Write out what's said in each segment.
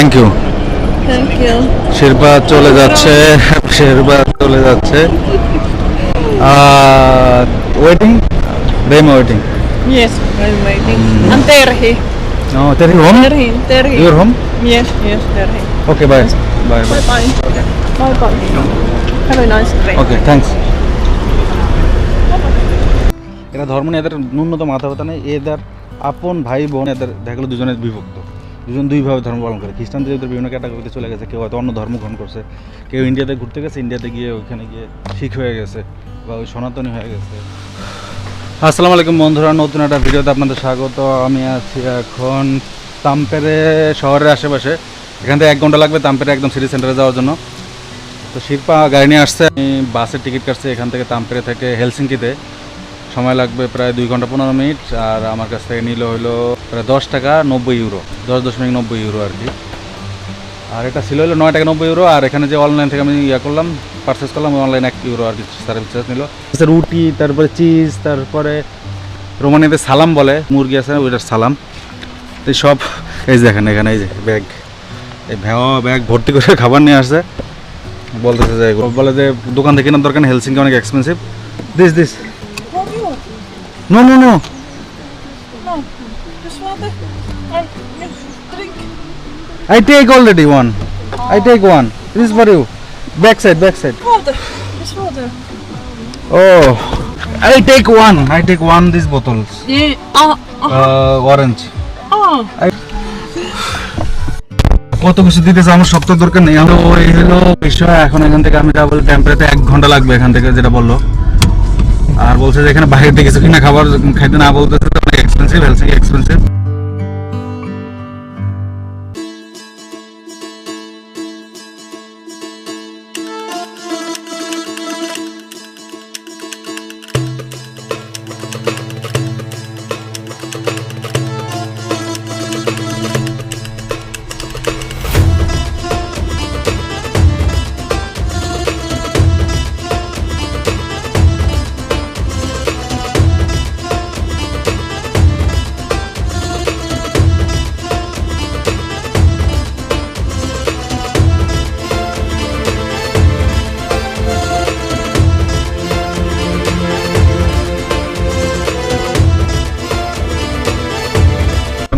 Thank you Thank you. Sherpa চলে যাচ্ছে শেরপা চলে যাচ্ছে waiting বেম waiting Yes, I'm waiting. And Terhi. No Terhi home Terhi, Terhi. Your home Yes, yes, Terhi. Okay bye bye bye Bye bye. Bye bye. Have a nice day. Okay thanks এরা ধর্ম নিয়ে এদের ন্যূনতম মাথা ব্যথা নেই এদের আপন ভাই বোন এদের দেখল দুজনের বিভক্ত দুজন দুইভাবে ধর্ম পালন করে। খ্রিস্টানদের এদের বিভিন্ন ক্যাটাগরিতে চলে গেছে। কেউ হয়তো অন্য ধর্ম গ্রহণ করছে। কেউ ইন্ডিয়াতে ঘুরতে গেছে, ইন্ডিয়াতে গিয়ে ওইখানে গিয়ে শিখ হয়ে গেছে বা ওই সনাতনী হয়ে গেছে। আসসালামু আলাইকুম বন্ধুরা, নতুন একটা ভিডিওতে আপনাদের স্বাগত। আমি আছি এখন তাম্পেরে শহরের আশেপাশে। এখান থেকে এক ঘণ্টা লাগবে তাম্পেরে একদম সিটি সেন্টারে যাওয়ার জন্য। তো শিল্পা গাড়ি নিয়ে আসছে। আমি বাসের টিকিট কাটছি এখান থেকে তাম্পেরে থেকে হেলসিঙ্কিতে। সময় লাগবে প্রায় দুই ঘণ্টা পনেরো মিনিট, আর আমার কাছ থেকে নিল হলো প্রায় দশ টাকা নব্বই ইউরো, দশ দশমিক নব্বই ইউরো আর কি। আর এটা ছিল হলো নয় টাকা নব্বই ইউরো, আর এখানে যে অনলাইন থেকে আমি ইয়া করলাম পারচেস করলাম অনলাইন এক ইউরো আর কি সার্ভিস চার্জ নিল। রুটি, তারপরে চিজ তারপরে রোমানিয়াতে সালাম বলে, মুরগি আছে, ওইটার সালাম। তো এই সব, এই যে দেখেন এখানে এই যে ব্যাগ এই ভ্যাও ব্যাগ ভর্তি করে খাবার নিয়ে আসছে। বলতেছে যে, বলে যে দোকান থেকে কেনার দরকার হেলসিংকে অনেক expensive this this no no no No, just water. Yes, drink. I take already one. Oh. I take one. This is for you. Back side, back side. Water. Just water. Oh, I take one. I take one these bottles. Yeah. Oh, oh. Uh, orange. oh. কত কিছু দিতেছে আমার সব তো দরকার নেই আমরা ওই হলো বিষয় এখন এখান থেকে আমি যাব টেম্পারেতে এক ঘণ্টা লাগবে এখান থেকে যেটা বলল আর বলছে যে এখানে বাইরে থেকে কিছু কিনা খাবার খাইতে না বলতেছে, অনেক এক্সপেন্সিভ হেলসিং এক্সপেন্সিভ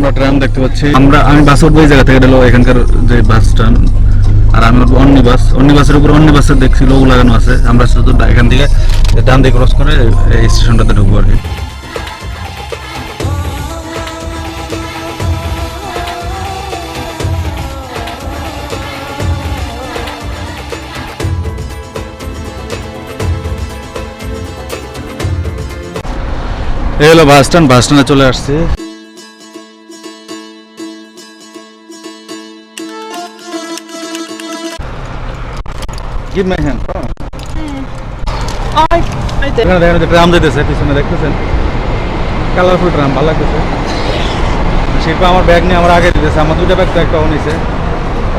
আমরা ট্রাম দেখতে পাচ্ছি। আমরা, আমি বাস উঠবো এই জায়গা থেকে, এটা এখানকার যে বাস স্ট্যান্ড আর আমি উঠবো অন্য বাস অন্য বাসের উপর অন্য বাসের দেখছি লোক লাগানো আছে। আমরা শুধু এখান থেকে ডান দিকে ক্রস করে এই স্টেশনটাতে ঢুকবো আর কি। এই হলো বাস স্ট্যান্ড বাস স্ট্যান্ডে চলে আসছি। Give my hand. Did. এখানে দেখেন যে ট্রাম যেতেছে পিছনে দেখতেছেন? কালারফুল ট্রাম ভালো লাগতেছে। শিল্পা আমার ব্যাগ নিয়ে আমার আগে দিতেছে আমার দুটো ব্যাগ তো একটা ও নিছে।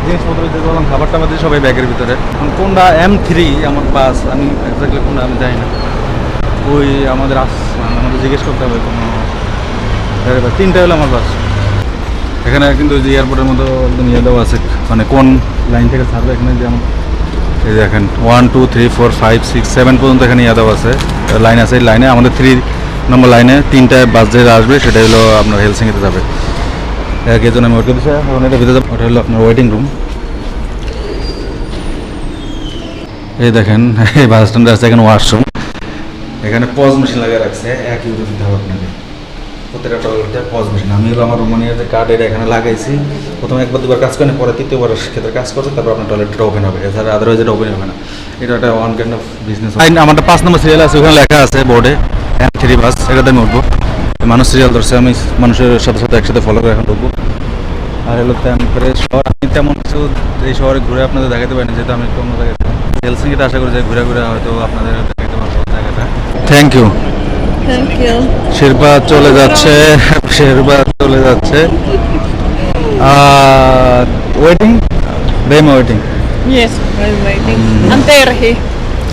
জিনিসপত্র দিতে বললাম খাবার টাবার দিয়ে সবাই ব্যাগের ভিতরে। কোনটা এম থ্রি আমার বাস আমি এক্স্যাক্টলি কোনটা আমি জানি না। ওই আমাদের আস মানে আমাদের জিজ্ঞেস করতে হবে কোনো তিনটা হলো আমার বাস এখানে কিন্তু যে এয়ারপোর্টের মতো একদম ইয়ে দেওয়া আছে মানে কোন লাইন থেকে ছাড়বে এখানে যে আমার এই দেখেন one two three four five six seven পর্যন্ত এখানে ইয়াদাও আছে। লাইন আছে এই লাইনে আমাদের থ্রি নম্বর লাইনে তিনটায় বাস যেটা আসবে, সেটা হলো আপনার হেলসিংয়েতে যাবে। এক জন্য আমি ওয়েট করতেছি এখন এটা ভিতরে ওটা হলো আপনার ওয়েটিং রুম এই দেখেন, এই বাস স্ট্যান্ডে আছে এখানে ওয়াশরুম এখানে পজ মেশিন লাগিয়ে রাখছে। এক ইউরো দিতে হবে আপনাকে। প্রত্যেকটা টয়লেটে পজ মেশিন আমি হলো আমার রোমানিয়ার যে কার্ড এটা এখানে লাগাইছি প্রথমে একবার দুবার কাজ করেন পরে তৃতীয়বার ক্ষেত্রে কাজ করছে তারপর আপনার টয়লেটটা ওপেন হবে। এছাড়া আদারওয়াইজ এটা ওপেন হবে না। এটা একটা ওয়ান কাইন্ড অফ বিজনেস আমারটা পাঁচ নম্বর সিরিয়াল আছে ওখানে লেখা আছে বোর্ডে থ্রি বাস এটাতে আমি উঠবো। মানুষ সিরিয়াল ধরছে আমি মানুষের সাথে সাথে একসাথে ফলো করে এখন ঢুকবো আর হলো তেমন শহর আমি তেমন কিছু এই শহরে ঘুরে আপনাদের দেখাতে পারিনি যেহেতু আমি একটু অন্য জায়গায় হেলসিংকিতে আশা করি যে ঘুরে ঘুরে হয়তো আপনাদের দেখাতে পারব জায়গাটা। Thank you. শেরপা চলে যাচ্ছে শেরপা চলে যাচ্ছে waiting বেম waiting Yes, I'm waiting. And Terhi.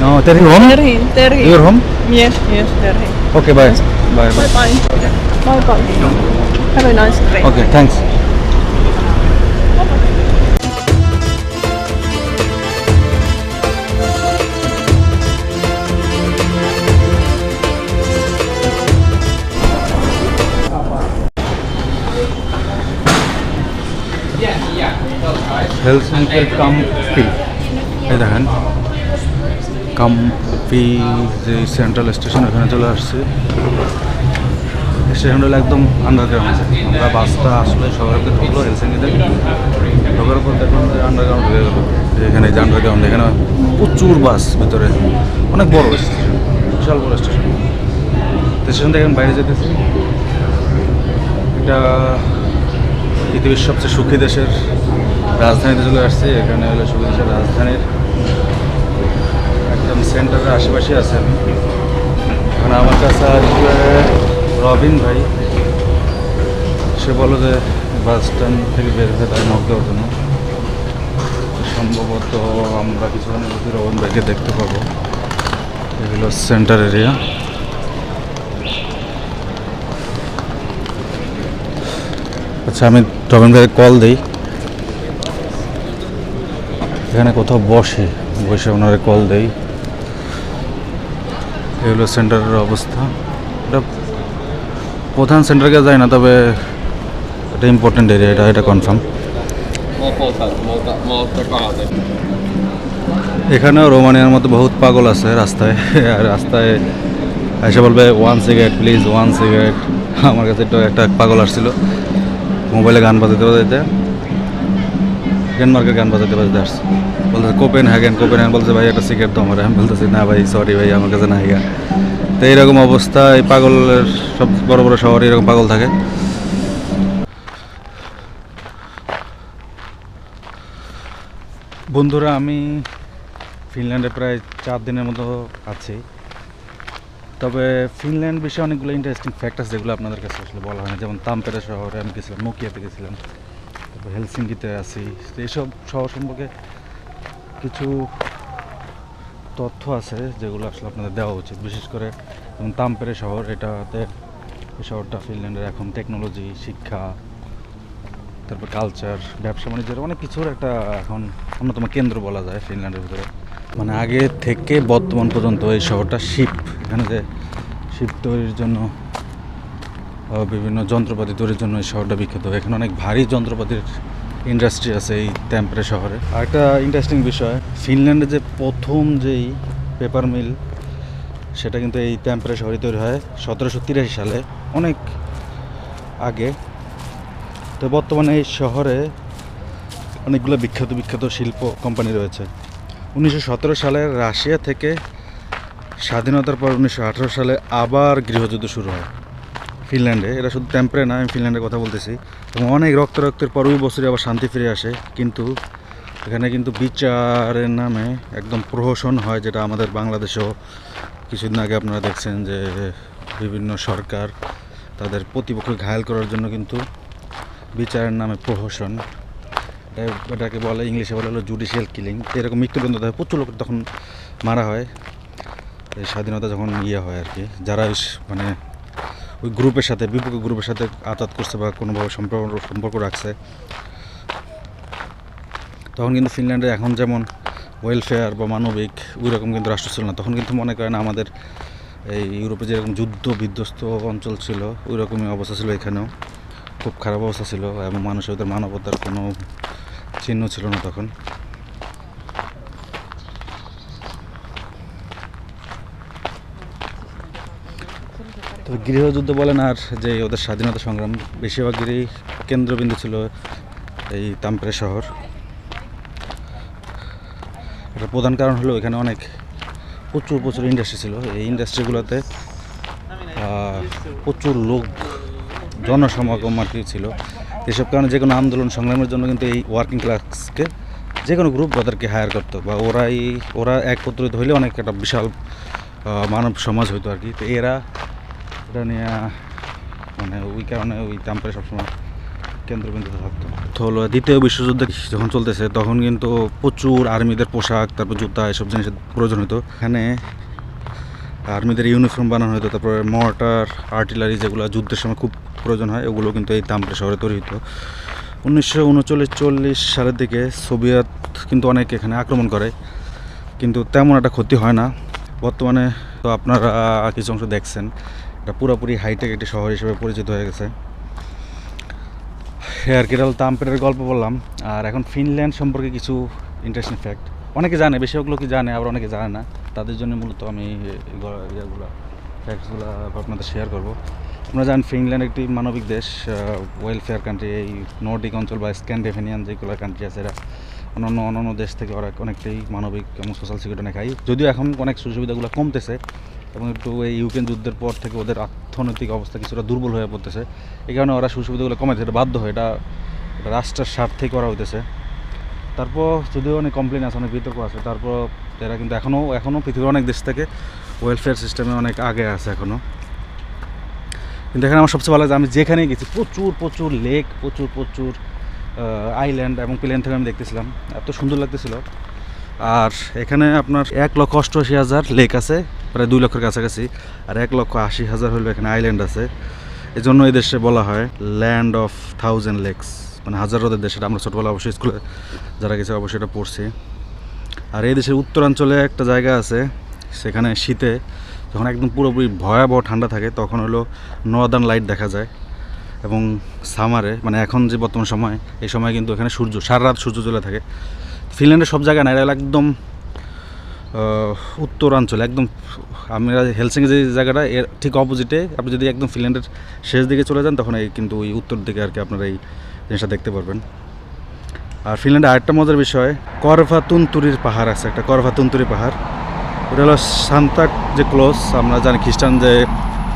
No Terhi home Terhi, Terhi. Your home Yes, yes, Terhi. Okay bye bye bye Bye bye. Bye bye. Have a nice day. Okay thanks হেলসিঙ্কির Kamppi এই দেখেন কাম্পি যে central station এখানে চলে আসছে। স্টেশনটা একদম underground আমরা বাসটা আসলে শহরকে ঢুকলো হেলসিঙ্কিতে ঢোকার পর দেখলাম যে আন্ডারগ্রাউন্ড হয়ে গেলো। এখানে যে আন্ডারগ্রাউন্ড এখানে প্রচুর বাস ভিতরে। অনেক বড় স্টেশন বিশাল বড় স্টেশন স্টেশন থেকে বাইরে যেতেছি। এটা পৃথিবীর সবচেয়ে সুখী দেশের রাজধানীতে চলে আসছি, এখানে হলো দেশের রাজধানীর একদম সেন্টারের আশেপাশে আছে আমি। এখন আমার কাছে আসবে রবিন ভাই। সে বলো যে বাস স্ট্যান্ড থেকে বের হয়ে তাই নক দেওয়ার জন্য সম্ভবত আমরা কিছুক্ষণের মধ্যে রবিন ভাইকে দেখতে পাবো। এগুলো সেন্টার এরিয়া আচ্ছা আমি রবিন ভাইকে কল দিই। এখানে কোথাও বসে বসে ওনারে কল দেই। এগুলো সেন্টারের অবস্থা। এটা প্রধান সেন্টারকে যায় না, তবে এটা ইম্পর্টেন্ট এরিয়া এটা এটা কনফার্ম. এখানেও রোমানিয়ার মতো বহুত পাগল আছে রাস্তায়। আর রাস্তায় এসে বলবে one cigarette please one cigarette আমার কাছে একটু পাগল আসছিল। মোবাইলে গান বাজাতে বাজাতে ডেনমার্কের গান বাজাতে বাজাতে আসছে। বলতেছে কোপেন হ্যাগেন কোপেন হ্যাগেন বলছে ভাই একটা সিগারেট তো আমার। আমি বলতেছি, না ভাই সরি ভাই, আমার কাছে নাই গা তো এইরকম অবস্থা, এই পাগলের সব বড় বড় শহরে এরকম পাগল থাকে। বন্ধুরা, আমি ফিনল্যান্ডে প্রায় চার দিনের মতো আছি। তবে ফিনল্যান্ড বিষয়ে অনেকগুলো ইন্টারেস্টিং ফ্যাক্ট আছে যেগুলো আপনাদের কাছে আসলে বলা হয় না। যেমন তামপেরা শহরে আমি গেছিলাম, নোকিয়াতে গেছিলাম। তারপর হেলসিঙ্কিতে আছি। এইসব শহর সম্পর্কে কিছু তথ্য আছে যেগুলো আসলে আপনাদের দেওয়া উচিত। বিশেষ করে যেমন তামপেরে শহর, এটাতে এই শহরটা ফিনল্যান্ডের এখন টেকনোলজি শিক্ষা, তারপর কালচার ব্যবসা বাণিজ্যের অনেক কিছুর একটা এখন অন্যতম কেন্দ্র বলা যায় ফিনল্যান্ডের ভিতরে। মানে আগে থেকে বর্তমান পর্যন্ত এই শহরটা শিপ এখানে যে শিপ তৈরির জন্য বিভিন্ন যন্ত্রপাতি তৈরির জন্য এই শহরটা বিখ্যাত। এখানে অনেক ভারী যন্ত্রপাতির ইন্ডাস্ট্রি আছে এই ট্যাম্পারে শহরে। আর একটা ইন্টারেস্টিং বিষয় ফিনল্যান্ডে যে প্রথম যেই পেপার মিল সেটা কিন্তু এই ট্যাম্পারে শহরে তৈরি হয় সতেরোশো তিরাশি সালে, অনেক আগে। তো বর্তমানে এই শহরে অনেকগুলো বিখ্যাত বিখ্যাত শিল্প কোম্পানি রয়েছে। উনিশশো সতেরো সালে রাশিয়া থেকে স্বাধীনতার পর উনিশশো আঠারো সালে আবার গৃহযুদ্ধ শুরু হয়। ফিনল্যান্ডে, এটা শুধু টেম্পারে না, আমি ফিনল্যান্ডের কথা বলতেছি। এবং অনেক রক্ত রক্তের পর ওই বছরই আবার শান্তি ফিরে আসে, কিন্তু এখানে কিন্তু বিচারের নামে একদম প্রহসন হয়, যেটা আমাদের বাংলাদেশেও কিছুদিন আগে আপনারা দেখছেন যে বিভিন্ন সরকার তাদের প্রতিপক্ষকে ঘায়াল করার জন্য কিন্তু বিচারের নামে প্রহসন। এটাকে বলে, ইংলিশে বলে হলো জুডিশিয়াল কিলিং এরকম মৃত্যুদণ্ড দেয়, প্রচুর লোক তখন মারা হয়। স্বাধীনতা যখন ইয়ে হয় আর কি, যারা মানে ওই গ্রুপের সাথে, বিপক্ষ গ্রুপের সাথে আতাত করছে বা কোনোভাবে সম্পর্ক সম্পর্ক রাখছে। তখন কিন্তু ফিনল্যান্ডে এখন যেমন ওয়েলফেয়ার বা মানবিক ওই রকম কিন্তু রাষ্ট্র ছিল না। তখন কিন্তু মনে করেন আমাদের এই ইউরোপে যেরকম যুদ্ধ বিধ্বস্ত অঞ্চল ছিল, ওই রকমই অবস্থা ছিল এখানেও। খুব খারাপ অবস্থা ছিল এবং মানুষের মানবতার কোনো চিহ্ন ছিল না তখন। তবে গৃহযুদ্ধ বলেন আর যে ওদের স্বাধীনতা সংগ্রাম, বেশিরভাগেরই কেন্দ্রবিন্দু ছিল এই তাম্পরে শহর। এটা প্রধান কারণ হলো এখানে অনেক প্রচুর প্রচুর ইন্ডাস্ট্রি ছিল। এই ইন্ডাস্ট্রিগুলোতে প্রচুর লোক, জনসমাগম আর কি ছিল। এসব কারণে যে কোনো আন্দোলন সংগ্রামের জন্য কিন্তু এই ওয়ার্কিং ক্লাসকে যে কোনো গ্রুপ ওদেরকে হায়ার করতো বা ওরাই, ওরা একত্রিত হইলে অনেক একটা বিশাল মানব সমাজ হইতো আর কি। তো এরা নিয়ে মানে ওই কারণে ওই তাম্পারে সবসময় কেন্দ্রবিন্দুতে থাকতো। তো হলো দ্বিতীয় বিশ্বযুদ্ধ যখন চলতেছে, তখন কিন্তু প্রচুর আর্মিদের পোশাক, তারপর জুতা, এসব জিনিসের প্রয়োজন হতো। এখানে আর্মিদের ইউনিফর্ম বানানো হতো, তারপরে মর্টার, আর্টিলারি যেগুলো যুদ্ধের সময় খুব প্রয়োজন হয়, ওগুলো কিন্তু এই তাম্পরে শহরে তৈরি হতো। উনিশশো উনচল্লিশ চল্লিশ সালের দিকে সোভিয়েত কিন্তু অনেক এখানে আক্রমণ করে, কিন্তু তেমন একটা ক্ষতি হয় না। বর্তমানে তো আপনারা কিছু অংশ দেখছেন। এটা পুরোপুরি হাইটেক একটি শহর হিসেবে পরিচিত হয়ে গেছে। আর কেরল তাম্পেরের গল্প বললাম, আর এখন ফিনল্যান্ড সম্পর্কে কিছু ইন্টারেস্টিং ফ্যাক্ট অনেকে জানে, বেশিরভাগ লোকই জানে, আবার অনেকে জানে না। তাদের জন্য মূলত আমি ইয়েগুলো ফ্যাক্টসগুলো আপনাদের শেয়ার করব। আপনারা জানেন ফিনল্যান্ড একটি মানবিক দেশ ওয়েলফেয়ার কান্ট্রি এই নর্ডিক অঞ্চল বা স্ক্যান্ডেভেনিয়ান যেগুলো কান্ট্রি আছে এরা অন্যান্য অন্যান্য দেশ থেকে ওরা অনেকটাই মানবিক এবং সোশ্যাল সিকিউরিটি অনেক হাই যদিও এখন অনেক সুযোগ সুবিধাগুলো কমতেছে এবং একটু এই ইউক্রেন যুদ্ধের পর থেকে ওদের অর্থনৈতিক অবস্থা কিছুটা দুর্বল হয়ে পড়তেছে। এই কারণে ওরা সুবিধাগুলো কমেছে এটা বাধ্য হয়। এটা রাষ্ট্রের স্বার্থে করা হইতেছে। তারপর যদিও অনেক কমপ্লেন আছে, অনেক বিতর্ক আছে, তারপর এরা কিন্তু এখনও এখনও পৃথিবীর অনেক দেশ থেকে ওয়েলফেয়ার সিস্টেমে অনেক আগে আছে এখনও কিন্তু এখানে আমার সবচেয়ে ভালো লাগে আমি যেখানেই গেছি, প্রচুর প্রচুর লেক প্রচুর প্রচুর আইল্যান্ড এবং প্লেন থেকে আমি দেখতেছিলাম। এত সুন্দর লাগতেছিল। আর এখানে আপনার এক লক্ষ অষ্টআশি হাজার লেক আছে, প্রায় দুই লক্ষের কাছাকাছি, আর এক লক্ষ আশি হাজার হলো এখানে আইল্যান্ড আছে। এই জন্য এই দেশে বলা হয় ল্যান্ড অফ থাউজেন্ড লেকস মানে হাজার হ্রদের দেশ আমরা ছোটোবেলা অবশ্যই স্কুলে যারা গেছে অবশ্যই এটা পড়ছি। আর এই দেশের উত্তরাঞ্চলে একটা জায়গা আছে, সেখানে শীতে যখন একদম পুরোপুরি ভয়াবহ ঠান্ডা থাকে, তখন হলো নর্দার্ন লাইট দেখা যায়। এবং সামারে মানে এখন যে বর্তমান সময়, এই সময় কিন্তু এখানে সূর্য, সারা রাত সূর্য চলে থাকে। ফিনল্যান্ডের সব জায়গা না হলো একদম উত্তরাঞ্চল, একদম, আমরা হেলসিং যে জায়গাটা, এর ঠিক অপোজিটে আপনি যদি একদম ফিনল্যান্ডের শেষ দিকে চলে যান, তখন এই কিন্তু ওই উত্তর দিকে আর কি আপনারা এই জিনিসটা দেখতে পারবেন। আর ফিনল্যান্ডে আরেকটা মজার বিষয়, করভা তুন্তুরির পাহাড় আছে, একটা করভা তুন্তুরি পাহাড়। ওটা হলো সান্তা যে ক্লোজ আমরা জানি খ্রিস্টান যে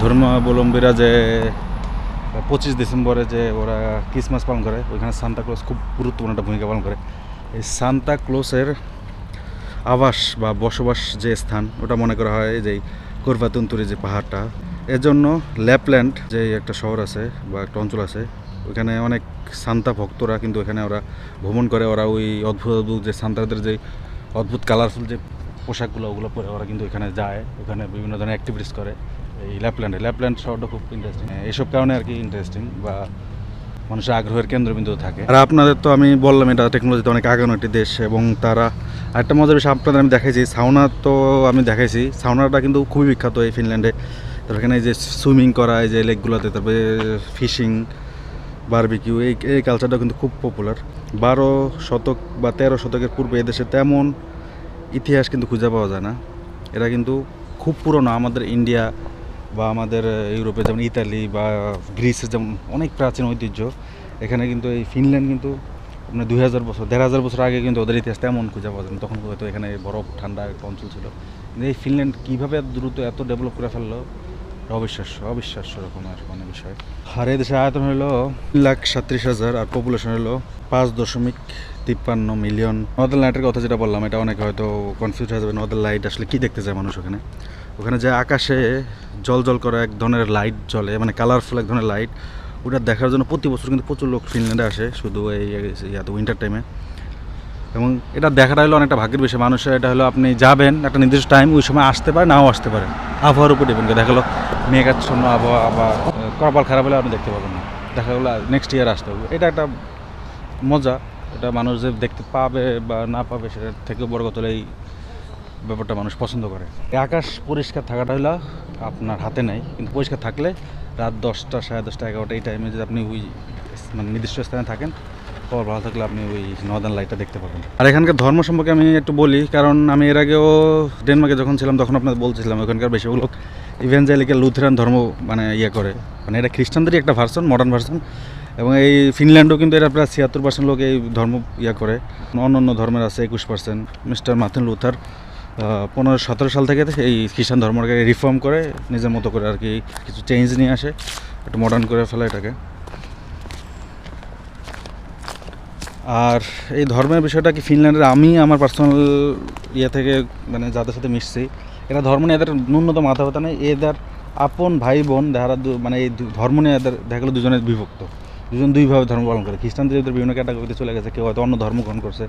ধর্মাবলম্বীরা যে, পঁচিশ ডিসেম্বরে যে ওরা ক্রিসমাস পালন করে, ওইখানে সান্তা ক্লোজ খুব গুরুত্বপূর্ণ একটা ভূমিকা পালন করে। এই সান্তা ক্লোজের আবাস বা বসবাস যে স্থান, ওটা মনে করা হয় যে কোরবাতুন্তুরি যে পাহাড়টা। এর জন্য ল্যাপল্যান্ড যে একটা শহর আছে বা একটা অঞ্চল আছে, ওখানে অনেক সান্তা ভক্তরা কিন্তু এখানে ওরা ভ্রমণ করে। ওরা ওই অদ্ভুত অদ্ভুত যে সান্তাদের যে অদ্ভুত কালারফুল যে পোশাকগুলো, ওগুলো পরে ওরা কিন্তু এখানে যায়। ওখানে বিভিন্ন ধরনের অ্যাক্টিভিটিস করে এই ল্যাপল্যান্ডে ল্যাপল্যান্ড শহরটা খুব ইন্টারেস্টিং এইসব কারণে আর কি ইন্টারেস্টিং বা মানুষের আগ্রহের কেন্দ্রবিন্দু থাকে। আর আপনাদের তো আমি বললাম, এটা টেকনোলজিতে অনেক আগানো একটি দেশ এবং তারা আরেকটা মজার বিষয় আপনাদের আমি দেখাইছি সাউনা তো আমি দেখাইছি। সাউনাটা কিন্তু খুবই বিখ্যাত এই ফিনল্যান্ডে তারপর এখানে যে সুইমিং করা, এই যে লেকগুলোতে তারপরে ফিশিং বারবিকিউ এই এই কালচারটা কিন্তু খুব পপুলার বারো শতক বা তেরো শতকের পূর্বে এদেশে তেমন ইতিহাস কিন্তু খুঁজে পাওয়া যায় না। এরা কিন্তু খুব পুরনো আমাদের ইন্ডিয়া বা আমাদের ইউরোপে যেমন ইতালি বা গ্রিসের যেমন অনেক প্রাচীন ঐতিহ্য, এখানে কিন্তু এই ফিনল্যান্ড কিন্তু আপনার দুই হাজার বছর, দেড় হাজার বছর আগে কিন্তু ওদের ইতিহাস তেমন খুঁজে পাওয়া যায় তখন হয়তো এখানে বরফ, ঠান্ডা একটা অঞ্চল ছিল। কিন্তু এই ফিনল্যান্ড কীভাবে দ্রুত এত ডেভেলপ করে ফেলল, অবিশ্বাস্য অবিশ্বাস্য অবিশ্বাস্য রকমের মানে বিষয়। আর এই দেশের আয়তন হলো লাখ সাত্রিশ হাজার আর পপুলেশন হলো পাঁচ দশমিক তিপ্পান্ন মিলিয়ন। নর্দার্ন লাইটের কথা যেটা বললাম, এটা অনেকে হয়তো কনফিউজ হয়ে যাবে নর্দার্ন লাইট আসলে কী দেখতে যায় মানুষ ওখানে? ওখানে যে আকাশে জল জল করা, এক ধরনের লাইট জ্বলে মানে কালারফুল এক ধরনের লাইট ওটা দেখার জন্য প্রতি বছর কিন্তু প্রচুর লোক ফিনল্যান্ডে আসে শুধু এই ইয়াতে উইন্টার টাইমে এবং এটা দেখাটা হলো অনেকটা ভাগ্যের বিষয়। মানুষের এটা হলো আপনি যাবেন একটা নির্দিষ্ট টাইম ওই সময় আসতে পারে নাও আসতে পারে আবহাওয়ার উপর ডিপেন্ড করে। দেখা গেলো মেঘাচ্ছন্ন আবহাওয়া বা কপাল খারাপ হলে আপনি দেখতে পাবেন না। দেখা গেলো নেক্সট ইয়ার আসতে হবে। এটা একটা মজা। এটা মানুষ যে দেখতে পাবে বা না পাবে সেটার থেকে বড় কথা এই ব্যাপারটা মানুষ পছন্দ করে। আকাশ পরিষ্কার থাকাটা হলো আপনার হাতে নাই, কিন্তু পরিষ্কার থাকলে রাত দশটা, সাড়ে দশটা, এগারোটা এই টাইমে যদি আপনি ওই মানে নির্দিষ্ট স্থানে থাকেন, খবর ভালো থাকলে আপনি ওই নর্দার্ন লাইটটা দেখতে পাবেন। আর এখানকার ধর্ম সম্পর্কে আমি একটু বলি, কারণ আমি এর আগেও ডেনমার্কে যখন ছিলাম, তখন আপনাদের বলছিলাম, ওখানকার বেশিরভাগ লোক ইভেঞ্জালিক্যাল লুথেরান ধর্ম মানে ইয়ে করে। মানে এটা খ্রিস্টানদেরই একটা ভার্সন মডার্ন ভার্সন এবং এই ফিনল্যান্ডও কিন্তু এটা প্রায় ছিয়াত্তর পার্সেন্ট লোক এই ধর্ম ইয়া করে। অন্য অন্য ধর্মের আছে একুশ পার্সেন্ট মিস্টার মার্টিন লুথার পনেরো, সতেরো সাল থেকে এই খ্রিস্টান ধর্মটাকে রিফর্ম করে নিজের মতো করে আর কি কিছু চেঞ্জ নিয়ে আসে, একটু মডার্ন করে ফেলে এটাকে। আর এই ধর্মের বিষয়টা কি ফিনল্যান্ডের আমি আমার পার্সোনাল ইয়ে থেকে মানে যাদের সাথে মিশছি, এরা ধর্ম নিয়ে এদের ন্যূনতম মাথা ব্যথা নেই। এদের আপন ভাই বোন যারা মানে এই ধর্ম নিয়ে এদের দেখা গেলো দুজনের বিভক্ত। দুজন দুইভাবে ধর্ম পালন করে। খ্রিস্টানদের এদের বিভিন্ন ক্যাটাগরিতে চলে গেছে। কেউ হয়তো অন্য ধর্ম গ্রহণ করছে।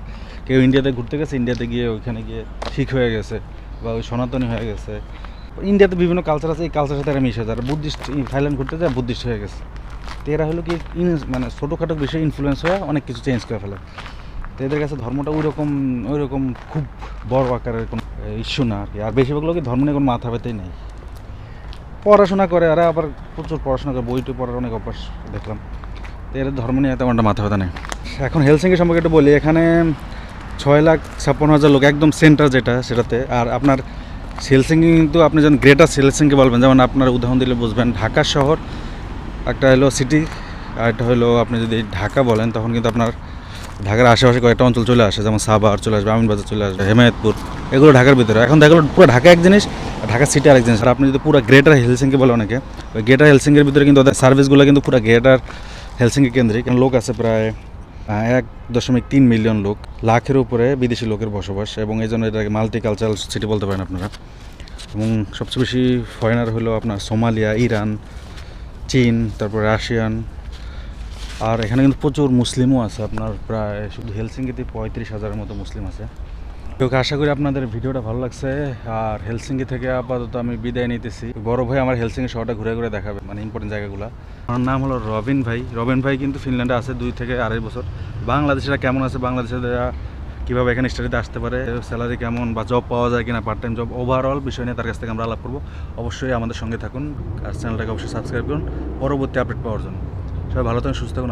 কেউ ইন্ডিয়াতে ঘুরতে গেছে, ইন্ডিয়াতে গিয়ে ওইখানে গিয়ে শিখ হয়ে গেছে বা ওই সনাতনী হয়ে গেছে। ইন্ডিয়াতে বিভিন্ন কালচার আছে, এই কালচারের সাথে এরা মিশে যায়। বুদ্ধিস্ট থাইল্যান্ড ঘুরতে যায় বুদ্ধিস্ট হয়ে গেছে। তো এরা হলো কি মানে ছোটোখাটো বিষয়ে ইনফ্লুয়েন্স হয়ে অনেক কিছু চেঞ্জ করে ফেলে। তো এদের কাছে ধর্মটা ওই রকম ওই রকম খুব বড় আকারের কোনো ইস্যু না আর কি। আর বেশিরভাগ লোকের ধর্ম নিয়ে কোনো মাথা ব্যথাই নেই। পড়াশোনা করে আর আবার প্রচুর পড়াশোনা করে বই টই পড়ার অনেক অভ্যাস দেখলাম। এর ধর্ম নিয়ে তেমনটা মাথা ব্যথা নেই। এখন হেলসিঙ্কি সম্পর্কে একটু বলি, এখানে ছয় লাখ ছাপ্পান্ন হাজার লোক, একদম সেন্টার যেটা সেটাতে। আর আপনার হেলসিঙ্কি কিন্তু আপনি যখন গ্রেটার হেলসিঙ্কি বলবেন, যেমন আপনার উদাহরণ দিলে বুঝবেন, ঢাকা শহর, একটা হলো সিটি আর একটা হলো আপনি যদি ঢাকা বলেন, তখন কিন্তু আপনার ঢাকার আশেপাশে কয়েকটা অঞ্চল চলে আসে, যেমন সাভার চলে আসবে, আমিনবাজার চলে আসবে, হেমায়তপুর, এগুলো ঢাকার ভিতরে। এখন দেখা, পুরো ঢাকা এক জিনিস ঢাকা সিটি আরেক জিনিস। আর আপনি যদি পুরো গ্রেটার হেলসিঙ্কি বলে অনেকে গ্রেটার হেলসিঙ্কির ভিতরে কিন্তু ওদের সার্ভিসগুলো কিন্তু পুরো গ্রেটার হেলসিঙ্কি কেন্দ্রিক। লোক আছে প্রায় এক দশমিক তিন মিলিয়ন লোক। লাখের উপরে বিদেশি লোকের বসবাস এবং এই জন্য এটাকে মাল্টি কালচারাল সিটি বলতে পারেন আপনারা। এবং সবচেয়ে বেশি ফরেনার হলো আপনার সোমালিয়া, ইরান, চীন, তারপর রাশিয়ান। আর এখানে কিন্তু প্রচুর মুসলিমও আছে। আপনার প্রায় শুধু হেলসিঙ্গিতে পঁয়ত্রিশ হাজারের মতো মুসলিম আছে। আশা করি আপনাদের ভিডিওটা ভালো লাগছে। আর হেলসিঙ্গি থেকে আপাতত আমি বিদায় নিতেছি। বড় ভাই আমার হেলসিঙ্গি শহরটা ঘুরে ঘুরে দেখাবে মানে ইম্পর্টেন্ট জায়গাগুলো। আমার নাম হলো রবিন ভাই। রবিন ভাই কিন্তু ফিনল্যান্ডে আছে দুই থেকে আড়াই বছর। বাংলাদেশিরা কেমন আছে? বাংলাদেশের কীভাবে এখানে স্টাডিতে আসতে পারে? স্যালারি কেমন? বা জব পাওয়া যায় কিনা? পার্ট টাইম জব ওভারঅল বিষয় নিয়ে তার কাছ থেকে আমরা আলাপ করব। অবশ্যই আমাদের সঙ্গে থাকুন। আর চ্যানেলটাকে অবশ্যই সাবস্ক্রাইব করুন। পরবর্তী আপডেট পাওয়ার জন্য। সবাই ভালো থাকুন, সুস্থ থাকুন।